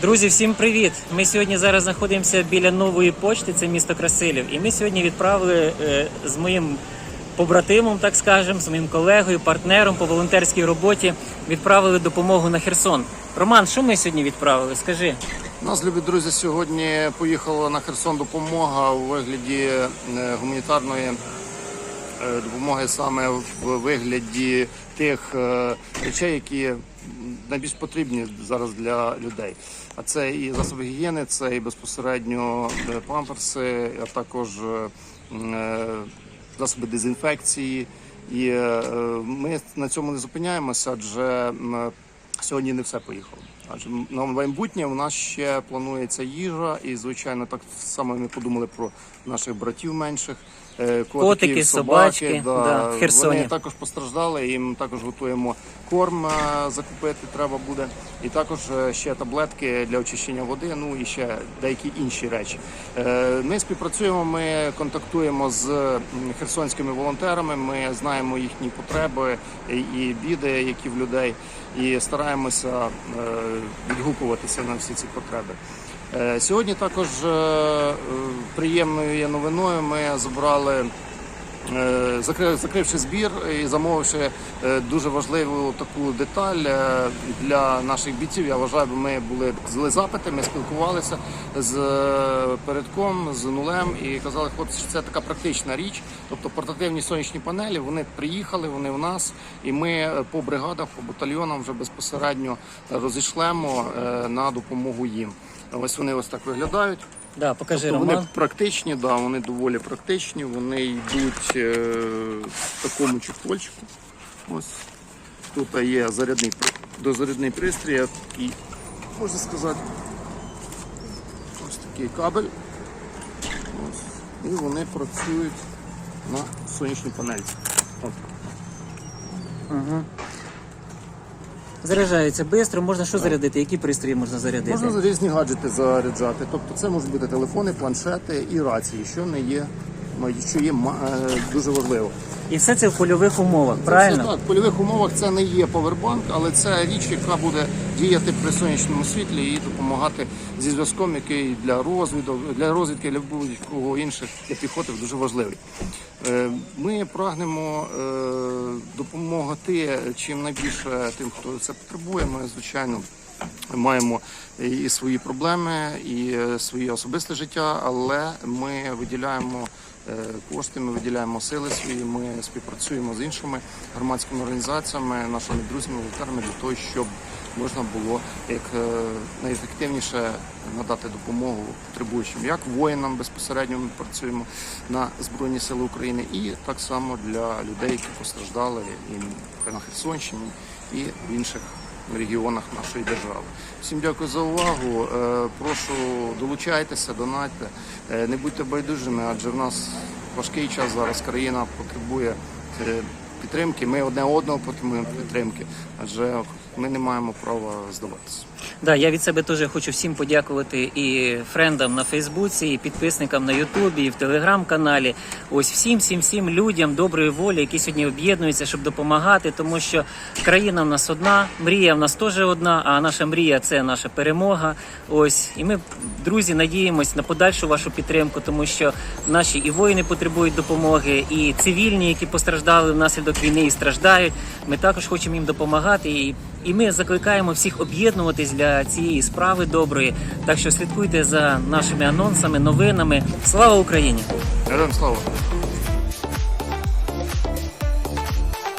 Друзі, всім привіт! Ми сьогодні зараз знаходимося біля нової почти, це місто Красилів. І ми сьогодні відправили е, з моїм побратимом, так скажемо, з моїм колегою, партнером по волонтерській роботі. Відправили допомогу на Херсон. Роман, що ми сьогодні відправили? Скажи. Нас, любі друзі, сьогодні поїхала на Херсон допомога у вигляді е, гуманітарної допомоги саме в вигляді тих е, речей, які найбільш потрібні зараз для людей. А це і засоби гігієни, це і безпосередньо е, памперси, а також е, е, засоби дезінфекції. І е, е, ми на цьому не зупиняємося, адже сьогодні не все поїхало. Адже на майбутнє у нас ще планується їжа, і звичайно, так само ми подумали про наших братів менших. е, Котики, Котики, собачки, да, в Херсоні. Вони також постраждали. Їм також готуємо корм е, закупити. Треба буде, і також е, ще таблетки для очищення води. Ну і ще деякі інші речі. Ми співпрацюємо. Ми контактуємо з херсонськими волонтерами. Ми знаємо їхні потреби і- біди, які в людей, і стараємося відгукуватися на всі ці потреби. Е, Сьогодні також е, е, приємною є новиною. Ми забрали. Е, закри- Закривши збір і замовивши е, дуже важливу таку деталь е, для наших бійців, я вважаю, ми були взяли запити, ми спілкувалися з передком, з нулем і казали, хлопці, що це така практична річ. Тобто портативні сонячні панелі, вони приїхали, вони в нас, і ми по бригадах, по батальйонам вже безпосередньо розійшлемо на допомогу їм. Ось вони ось так виглядають. Да, покажи, Тобто вони практичні, да, вони доволі практичні, вони йдуть е, в такому чехольчику. Ось тут є зарядний дозарядний пристрій, і можна сказати, ось такий кабель. Ось. І вони працюють на сонячній панельці. От. Заряджається швидко, можна що зарядити? Які пристрої можна зарядити? Можна різні гаджети заряджати. Тобто це можуть бути телефони, планшети і рації, що не є, що є е, дуже важливо. І все це в польових умовах, правильно? Це так, в польових умовах це не є повербанк, але це річ, яка буде діяти при сонячному світлі і допомагати зі зв'язком, який для розвідок, для розвідки, для будь-кого інших для піхоти дуже важливий. Е, Ми прагнемо е, допомагати чим найбільше тим, хто це потребує. Ми звичайно. Маємо і свої проблеми, і своє особисте життя, але ми виділяємо кошти, ми виділяємо сили свої. Ми співпрацюємо з іншими громадськими організаціями, нашими друзями, волонтерами для того, щоб можна було як е, найефективніше надати допомогу потребуючим, як воїнам безпосередньо ми працюємо на Збройні Сили України, і так само для людей, які постраждали і на Херсонщині, і в інших регіонах нашої держави. Всім дякую за увагу. Е, Прошу долучайтеся, донатьте, Е, не будьте байдужими, адже в нас важкий час зараз. Країна потребує е, підтримки. Ми одне одного потребуємо підтримки, адже ми не маємо права здаватися. Да, я від себе теж хочу всім подякувати і френдам на Фейсбуці, і підписникам на Ютубі, і в телеграм-каналі. Ось всім, всім, всім людям доброї волі, які сьогодні об'єднуються, щоб допомагати, тому що країна в нас одна, мрія в нас теж одна, а наша мрія це наша перемога. Ось і ми, друзі, надіємось на подальшу вашу підтримку, тому що наші і воїни потребують допомоги, і цивільні, які постраждали внаслідок війни і страждають. Ми також хочемо їм допомагати. І і ми закликаємо всіх об'єднуватись для цієї справи доброї. Так що слідкуйте за нашими анонсами, новинами. Слава Україні! Героям слава!